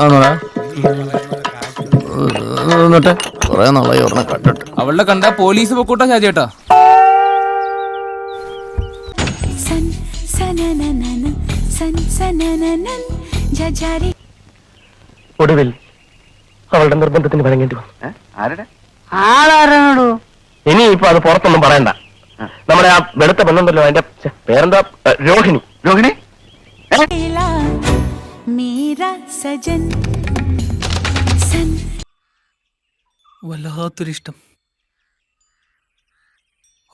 ആണോടാ എന്നിട്ട് കുറെ നാളായി ഒരെണ്ണം കണ്ടിട്ട്. അവളുടെ കണ്ട പോലീസ് പൊക്കൂട്ടാ ജജാരി. ഒടുവിൽ അവളുടെ നിർബന്ധത്തിന് വഴങ്ങേണ്ടി വന്നു. ആരുടെ? ഇനി ഇപ്പൊ അത് പുറത്തൊന്നും പറയണ്ട. നമ്മുടെ ആ വെളുത്ത പെണ്ണുണ്ടല്ലോ അതിന്റെ പേരെന്താ? രോഹിണി. രോഹിണി? വല്ലാത്തൊരിഷ്ടം.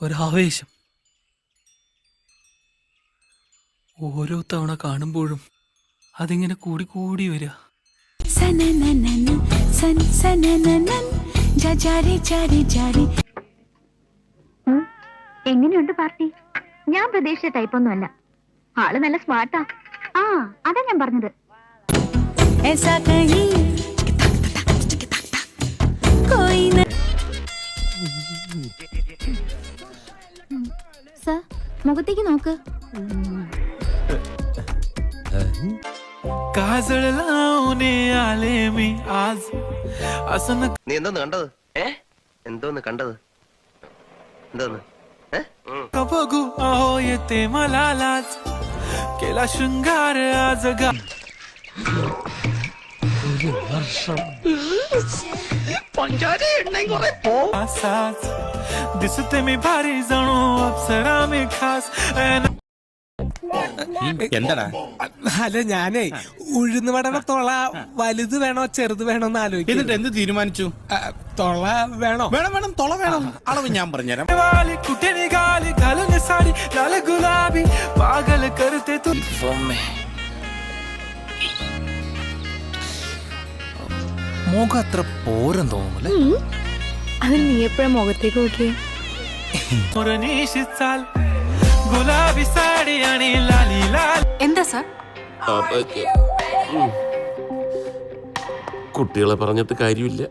ഒരാവേശം. ഓരോ തവണ കാണുമ്പോഴും അതിങ്ങനെ കൂടി കൂടി വരിക എങ്ങനെയുണ്ട് പാർട്ടി? ഞാൻ പ്രതീക്ഷിച്ച ടൈപ്പൊന്നുമല്ല ആൾ നല്ല സ്മാർട്ടാ ആ അതാ ഞാൻ പറഞ്ഞത്. മുഖത്തേക്ക് നോക്ക്. നീ എന്തോന്ന് കണ്ടത്? ഏ? എന്തോന്ന് കണ്ടത്? എന്തോന്ന്? ഏ? കബഗു ആഹോയത്തെ മലാലാസ്. केला शृंगार आज गा असाच. दिसते मी भारी जणू अप्सरा मी खास. എന്താടാ അല്ല ഞാനേ ഉഴുന്ന് വടയുടെ തൊള വലുത് വേണോ ചെറുത് വേണോ എന്ന് ആലോചിക്കും എന്നിട്ട് എന്ത് തീരുമാനിച്ചു? തൊള വേണോ? വേണം വേണം തൊള വേണം. അളവ് ഞാൻ പറഞ്ഞുതരാം. മുഖം അത്ര പോരം തോന്നുന്നു അത് നീ എപ്പോഴാ മുഖത്തേക്ക് നോക്കിയേ? ഗുലാബി സാരിയാണ് ലാലി ലാൽ എന്താ സാർ? കുട്ടികളെ പറഞ്ഞിട്ട് കാര്യമില്ല.